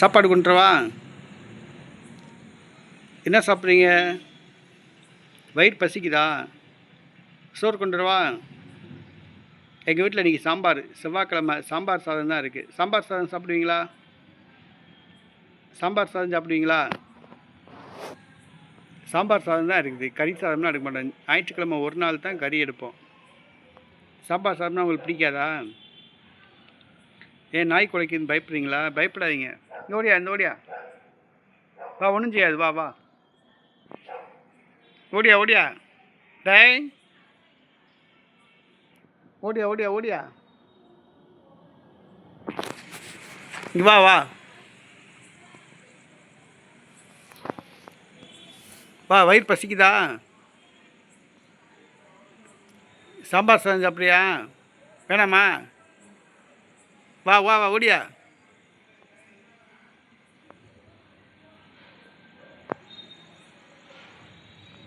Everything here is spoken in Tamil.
சாப்பாடு கொண்டுவா என்ன சாப்பிட்றீங்க? வயிறு பசிக்குதா? சோறு கொண்டுவா எங்கள் வீட்டில் இன்றைக்கி சாம்பார். செவ்வாய்க்கிழமை சாம்பார் சாதம் தான் இருக்குது சாம்பார் சாதம் சாப்பிடுவீங்களா? சாம்பார் சாதம் சாப்பிடுவீங்களா? சாம்பார் சாதம் தான் இருக்குது. கறி சாதம்லாம் எடுக்க மாட்டோம் ஞாயிற்றுக்கிழமை ஒரு நாள் தான் கறி எடுப்போம். சாம்பார் சாதம்னா உங்களுக்கு பிடிக்காதா? ஏன் நாய் குலைக்குதுன்னு பயப்படுறீங்களா? பயப்படாதீங்க. இந்த ஓடியா இந்த ஓடியா. வா ஒன்றும் செய்யாது. வா வா. ஓடியா ஓடியா. டேய். ஓடியா ஓடியா ஓடியா. இங்கே வா வா. வா வயிறு பசிக்குதா? சாம்பார் சாதம் சாப்பிட்றியா? வேணாமா? வா வா வா ஓடியா.